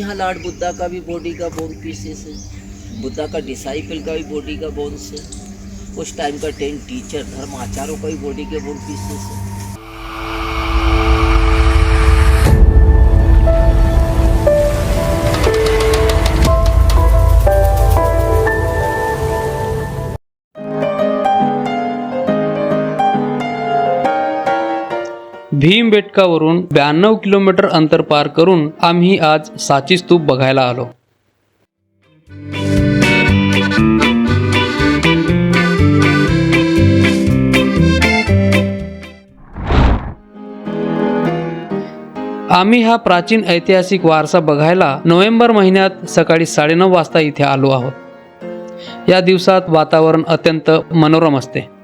यहाँ लॉर्ड बुद्धा का भी बॉडी का बोन पीसेस है। बुद्धा का डिसाइपल का भी बॉडी का बोन्स है। उस टाइम का टेन टीचर धर्माचार्यों का भी बॉडी के बोन पीसेस है। भीमबेटकावरून ब्याण्णव किलोमीटर अंतर पार करून आम्ही आज साची स्तूप बघायला आलो. आम्ही हा प्राचीन ऐतिहासिक वारसा बघायला नोव्हेंबर महिन्यात सकाळी साडेनऊ वाजता इथे आलो आहोत. या दिवसात वातावरण अत्यंत मनोरम असते.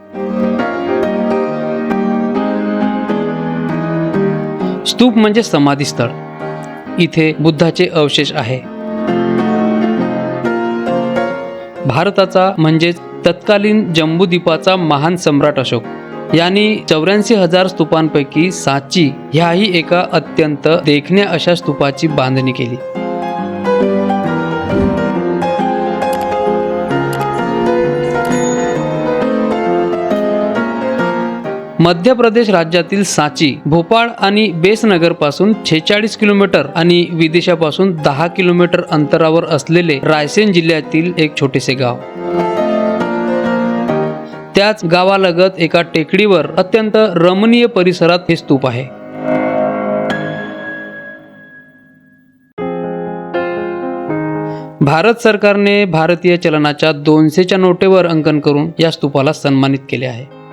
स्तूप म्हणजे समाधीस्थळ. इथे बुद्धाचे अवशेष आहे. भारताचा म्हणजेच तत्कालीन जम्बूद्वीपाचा महान सम्राट अशोक यांनी चौऱ्याऐंशी हजार स्तूपांपैकी साची ह्याही एका अत्यंत देखण्या अशा स्तूपाची बांधणी केली. मध्य प्रदेश राज्यातील साची भोपाळ आणि बेसनगरपासून छेचाळीस किलोमीटर आणि विदेशापासून दहा किलोमीटर अंतरावर असलेले रायसेन जिल्ह्यातील एक छोटेसे गाव. त्याच गावालगत एका टेकडीवर अत्यंत रमणीय परिसरात हे स्तूप आहे. भारत सरकारने भारतीय चलनाच्या दोनशेच्या नोटेवर अंकन करून या स्तूपाला सन्मानित केले आहे.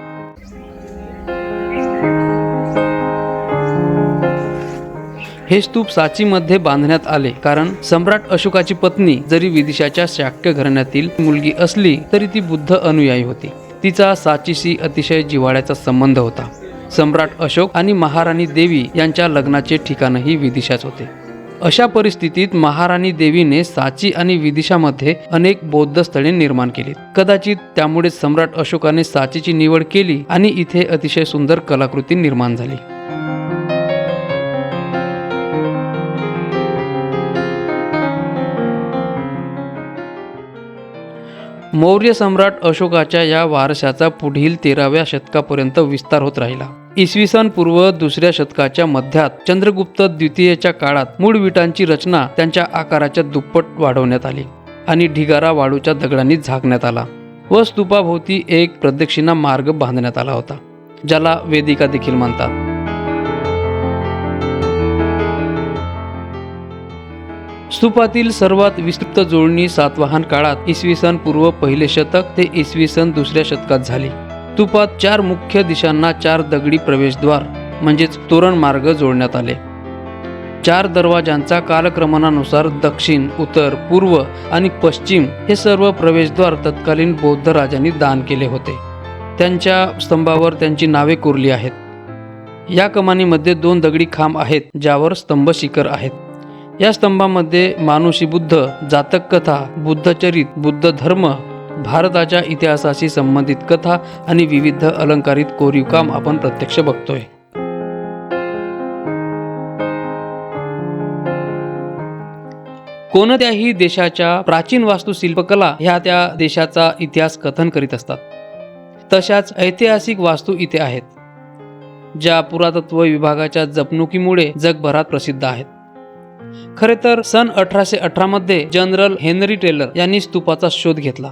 हे स्तूप साचीमध्ये बांधण्यात आले. कारण सम्राट अशोकाची पत्नी जरी विदिशाच्या शाक्य घराण्यातील मुलगी असली तरी ती बुद्ध अनुयायी होती. तिचा साचीशी अतिशय जिव्हाळ्याचा संबंध होता. सम्राट अशोक आणि महाराणी देवी यांच्या लग्नाचे ठिकाणही विदिशाच होते. अशा परिस्थितीत महाराणी देवीने साची आणि विदिशामध्ये अनेक बौद्ध स्थळे निर्माण केली कदाचित त्यामुळे सम्राट अशोकाने साचीची निवड केली आणि इथे अतिशय सुंदर कलाकृती निर्माण झाली. मौर्य सम्राट अशोकाच्या या वारशाचा पुढील तेराव्या शतकापर्यंत विस्तार होत राहिला. इसवी सन पूर्व दुसऱ्या शतकाच्या मध्यात चंद्रगुप्त द्वितीयच्या काळात मूळ विटांची रचना त्यांच्या आकाराच्या दुप्पट वाढवण्यात आली आणि ढिगारा वाळूच्या दगडांनी झाकण्यात आला. व स्तूपाभोवती एक प्रदक्षिणा मार्ग बांधण्यात आला होता ज्याला वेदिका देखील म्हणतात. स्तूपातील सर्वात विस्तृत जोडणी सातवाहन काळात इसवी सन पूर्व पहिले शतक ते इसवी सन दुसऱ्या शतकात झाली. स्तूपात चार मुख्य दिशांना चार दगडी प्रवेशद्वार म्हणजेच तोरण मार्ग जोडण्यात आले. चार दरवाजांचा कालक्रमणानुसार दक्षिण उत्तर पूर्व आणि पश्चिम हे सर्व प्रवेशद्वार तत्कालीन बौद्ध राजांनी दान केले होते. त्यांच्या स्तंभावर त्यांची नावे कोरली आहेत. या कमानीमध्ये दोन दगडी खांब आहेत ज्यावर स्तंभ शिखर आहेत. या स्तंभामध्ये मानुषी बुद्ध जातक कथा बुद्धचरित बुद्ध धर्म भारताच्या इतिहासाशी संबंधित कथा आणि विविध अलंकारित कोरीव काम आपण प्रत्यक्ष बघतोय. कोणत्याही देशाच्या प्राचीन वास्तुशिल्पकला ह्या त्या देशाचा इतिहास कथन करीत असतात. तशाच ऐतिहासिक वास्तू इथे आहेत ज्या पुरातत्व विभागाच्या जपणुकीमुळे जगभरात प्रसिद्ध आहेत. खरे तर सन अठराशे अठरा मध्ये जनरल हेनरी टेलर यांनी स्तूपाचा शोध घेतला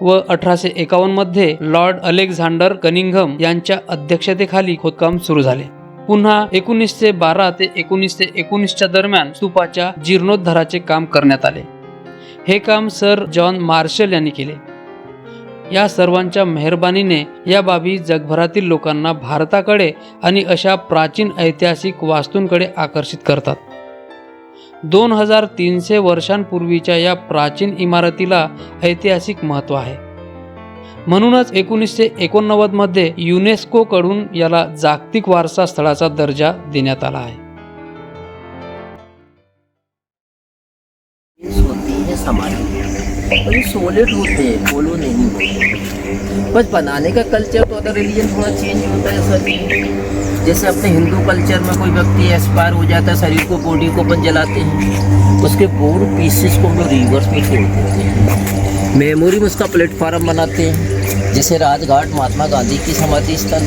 व अठराशे एकावन्नमध्ये लॉर्ड अलेक्झांडर कनिंघम यांच्या अध्यक्षतेखाली खोदकाम सुरू झाले. पुन्हा एकोणीसशे बारा ते एकोणीसशे एकोणीसच्या दरम्यान स्तूपाच्या जीर्णोद्धाराचे काम करण्यात आले. हे काम सर जॉन मार्शल यांनी केले. या सर्वांच्या मेहरबानीने या बाबी जगभरातील लोकांना भारताकडे आणि अशा प्राचीन ऐतिहासिक वास्तूंकडे आकर्षित करतात. दोन हजार तीनशे वर्षांपूर्वीच्या या प्राचीन इमारतीला ऐतिहासिक महत्त्व आहे. म्हणूनच एकोणीसशे एकोणनव्वदमध्ये युनेस्कोकडून याला जागतिक वारसा स्थळाचा दर्जा देण्यात आला आहे. होती है ये सोलिड होते हैं नहीं बस बनाने का कल्चर तो अदर रिलीजन थोड़ा चेंज होता है, सर। जैसे अपने हिंदू कल्चर में कोई व्यक्ति एक्सपायर हो जाता है, शरीर को बॉडी को अपन जलाते हैं, उसके बोन पीसेस को हम लोग रिवर्स में छोड़ देते हैं। मेमोरी में उसका प्लेटफार्म बनाते हैं। जैसे राजघाट महात्मा गांधी की समाधि स्थल,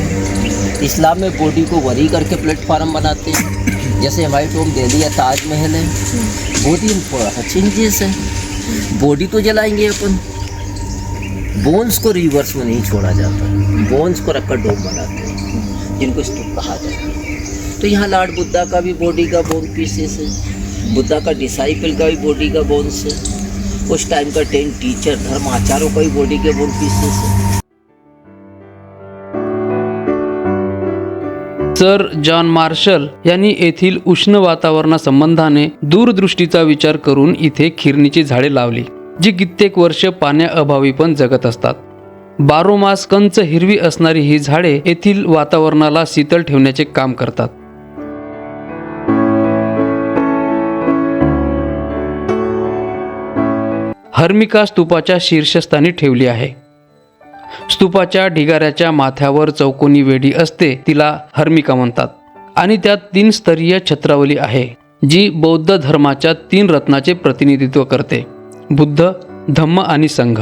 इस्लाम में बॉडी को वरी करके प्लेटफार्म बनाते हैं। जैसे हमारी टोम दिल्ली या ताजमहल है बॉडी में थोड़ा सा चेंजेस है। बॉडी तो जलाएँगे अपन। बोन्स को रिवर्स में नहीं छोड़ा जाता। बोन्स को रखकर डोम बनाते हैं, जिनको स्तूप कहा जाता है। तो यहाँ लॉर्ड बुद्धा का भी बॉडी का बोन पीसेस है। बुद्धा का डिसाइपल का भी बॉडी का बोन्स है। उस टाइम का टेन टीचर धर्माचार्यों का भी बॉडी के बोन पीसेस है। सर जॉन मार्शल यांनी येथील उष्ण वातावरणासंबंधाने दूरदृष्टीचा विचार करून इथे खिरणीची झाडे लावली जी कित्येक वर्ष पाण्याअभावी पण जगत असतात. बारोमास कंच हिरवी असणारी ही झाडे येथील वातावरणाला शीतल ठेवण्याचे काम करतात. हर्मिका स्तूपाच्या शीर्षस्थानी ठेवली आहे. स्तूपाच्या ढिगाऱ्याच्या माथ्यावर चौकोनी वेढी असते तिला हर्मिका म्हणतात. आणि त्यात तीन स्तरीय छत्रावली आहे जी बौद्ध धर्माच्या तीन रत्नाचे प्रतिनिधित्व करते बुद्ध धम्म आणि संघ.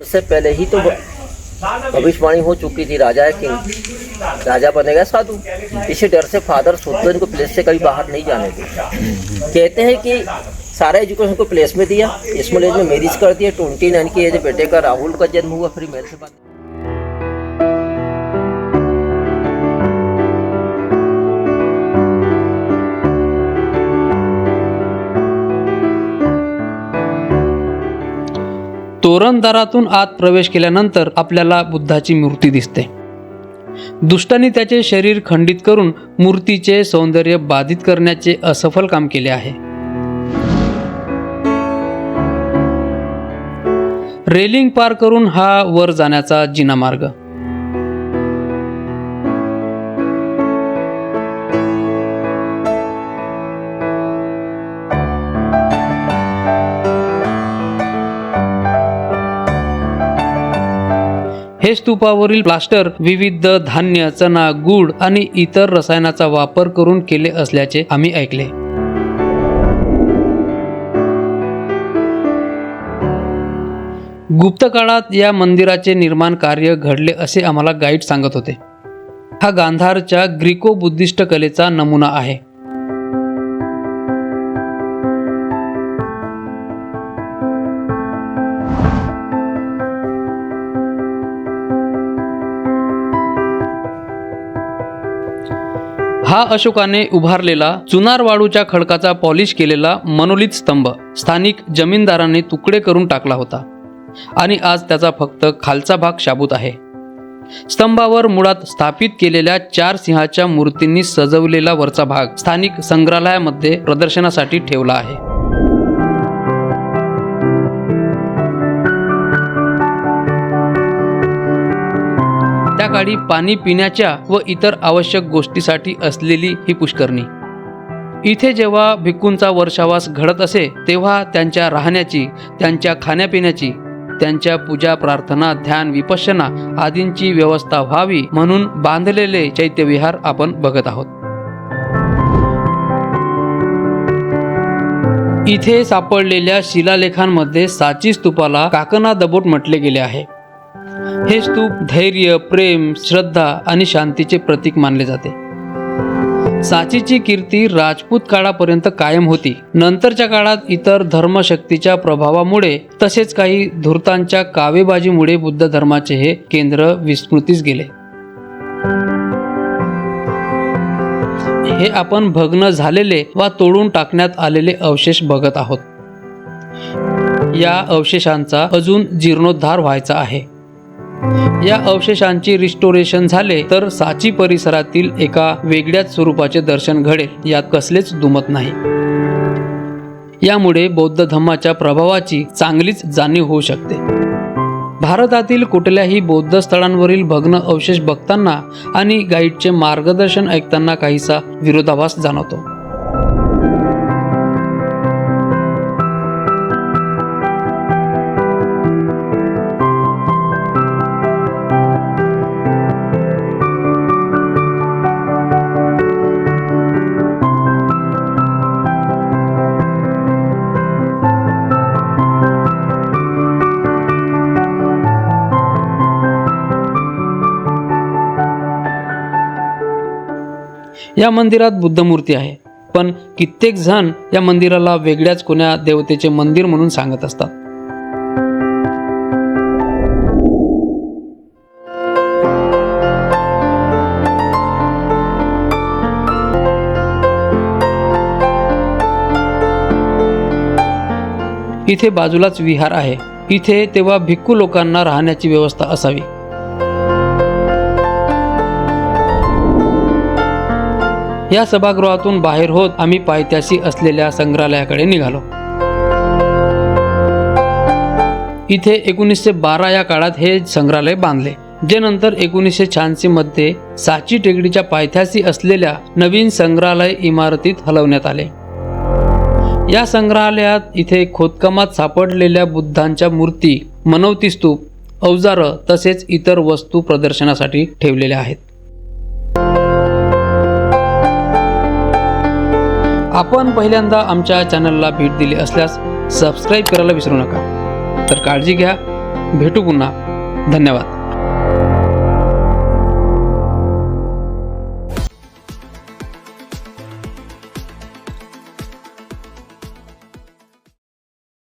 सबसे पहले ही तो भविष्यवाणी हो चुकी थी राजा है किंग राजा बनेगा साधु। इसी डर से फादर सोचते इनको प्लेस से कभी बाहर नहीं जाने थे कहते हैं कि सारा एजुकेशन को प्लेस में दिया। स्मॉल एज में मैरिज कर दिया। ट्वेंटी नाइन की एज बेटे का राहुल का जन्म हुआ। फिर मेरे से बात तोरणदारातून आत प्रवेश केल्यानंतर आपल्याला बुद्धाची मूर्ती दिसते. दुष्टांनी त्याचे शरीर खंडित करून मूर्तीचे सौंदर्य बाधित करण्याचे असफल काम केले आहे. रेलिंग पार करून हा वर जाण्याचा जिना मार्ग. हे स्तूपावरील प्लास्टर विविध धान्य चणा गुड आणि इतर रसायनाचा वापर करून केले असल्याचे आम्ही ऐकले. गुप्त काळात या मंदिराचे निर्माण कार्य घडले असे आम्हाला गाईड सांगत होते. हा गांधारच्या ग्रीको बुद्धिस्ट कलेचा नमुना आहे. हा अशोकाने उभारलेला चुनार वाळूच्या खडकाचा पॉलिश केलेला मनोलित स्तंभ स्थानिक जमीनदारांनी तुकडे करून टाकला होता. आणि आज त्याचा फक्त खालचा भाग शाबूत आहे. स्तंभावर मुळात स्थापित केलेल्या चार सिंहाच्या मूर्तींनी सजवलेला वरचा भाग स्थानिक संग्रहालयामध्ये प्रदर्शनासाठी ठेवला आहे. त्या काळी पाणी पिण्याच्या व इतर आवश्यक गोष्टीसाठी असलेली ही पुष्करणी. इथे जेव्हा भिक्खूंचा वर्षावास घडत असे तेव्हा त्यांच्या राहण्याची त्यांच्या खाण्यापिण्याची त्यांच्या पूजा प्रार्थना ध्यान विपश्यना आदींची व्यवस्था व्हावी म्हणून बांधलेले चैत्यविहार आपण बघत आहोत. इथे सापडलेल्या शिलालेखांमध्ये साची स्तूपाला काकना दबोट म्हटले गेले आहे. हे स्तूप धैर्य प्रेम श्रद्धा आणि शांतीचे प्रतीक मानले जाते. साचीची कीर्ती राजपूत काळापर्यंत कायम होती. नंतरच्या काळात इतर धर्मशक्तीच्या प्रभावामुळे तसेच काही धूर्तांच्या कावेबाजीमुळे बुद्ध धर्माचे हे केंद्र विस्मृतीस गेले. हे आपण भग्न झालेले वा तोडून टाकण्यात आलेले अवशेष बघत आहोत. या अवशेषांचा अजून जीर्णोद्धार व्हायचा आहे. या अवशेषांची रिस्टोरेशन झाले तर साची परिसरातील एका वेगळ्याच स्वरूपाचे दर्शन घडेल. यात कसलेच दुमत नाही. यामुळे बौद्ध धम्माच्या प्रभावाची चांगलीच जाणीव होऊ शकते. भारतातील कुठल्याही बौद्ध स्थळांवरील भग्न अवशेष बघताना आणि गाईडचे मार्गदर्शन ऐकताना काहीसा विरोधाभास जाणवतो. या मंदिरात बुद्धमूर्ती आहे. पण कित्येक जण या मंदिराला वेगळ्याच कोण्या देवतेचे मंदिर म्हणून सांगत असतात. इथे बाजूलाच विहार आहे. इथे तेव्हा भिक्खू लोकांना राहण्याची व्यवस्था असावी. या सभागृहातून बाहेर होत आम्ही पायथ्याशी असलेल्या संग्रहालयाकडे निघालो. इथे एकोणीसशे बारा या काळात हे संग्रहालय बांधले जे नंतर एकोणीसशे शहाऐंशी मध्ये साची टेकडीच्या पायथ्याशी असलेल्या नवीन संग्रहालय इमारतीत हलवण्यात आले. या संग्रहालयात इथे खोदकामात सापडलेल्या बुद्धांच्या मूर्ती मनवती स्तूप अवजारं तसेच इतर वस्तू प्रदर्शनासाठी ठेवलेल्या आहेत. आपण पहिल्यांदा आमच्या चॅनलला भेट दिली असल्यास सबस्क्राईब करायला विसरू नका. तर काळजी घ्या. भेटू पुन्हा. धन्यवाद.